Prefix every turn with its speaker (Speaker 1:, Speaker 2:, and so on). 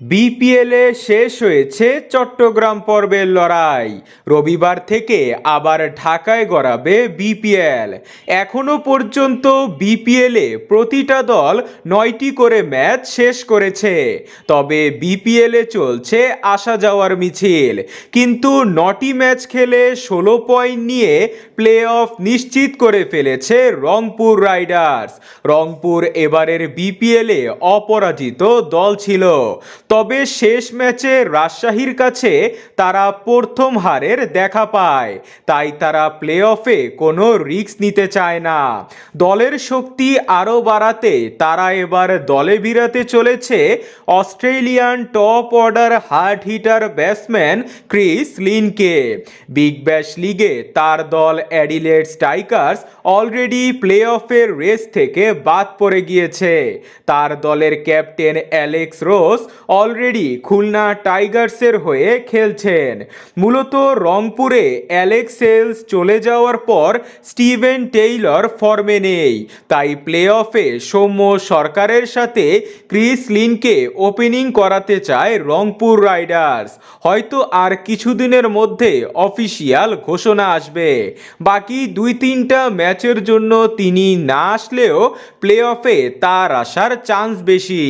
Speaker 1: বিপিএলে শেষ হয়েছে চট্টগ্রাম পর্বের লড়াই। রবিবার থেকে আবার ঢাকায় গড়াবে বিপিএল এখনও পর্যন্ত বিপিএলে প্রতিটা দল নয়টি করে ম্যাচ শেষ করেছে। তবে বিপিএলে চলছে আসা যাওয়ার মিছিল। কিন্তু নটি ম্যাচ খেলে ষোলো পয়েন্ট নিয়ে প্লে অফ নিশ্চিত করে ফেলেছে রংপুর রাইডার্স। রংপুর এবারের বিপিএলে অপরাজিত দল ছিল। তবে শেষ ম্যাচে রাজশাহীর কাছে তারা প্রথম হারের দেখা পায়। তাই তারা প্লে অফে কোনো রিস্ক নিতে চায় না। দলের শক্তি আরও বাড়াতে তারা এবার দলে বিরাতে চলেছে Australian top order hard hitter batsman Chris লিনকে। Big Bash লিগে তার দল অ্যাডিলেড স্ট্রাইকার্স অলরেডি প্লে অফের রেস থেকে বাদ পড়ে গিয়েছে। তার দলের captain Alex Ross already Khulna টাইগার্সের হয়ে খেলছেন। মূলত রংপুরে অ্যালেক্স সেলস চলে যাওয়ার পর স্টিভেন টেইলর ফর্মে নেই। তাই প্লে অফে সৌম্য সরকারের সাথে ক্রিস লিনকে ওপেনিং করাতে চায় রংপুর রাইডার্স। হয়তো আর কিছুদিনের মধ্যে অফিসিয়াল ঘোষণা আসবে। বাকি দুই তিনটা ম্যাচের জন্য তিনি না আসলেও প্লে অফে তার আসার চান্স বেশি।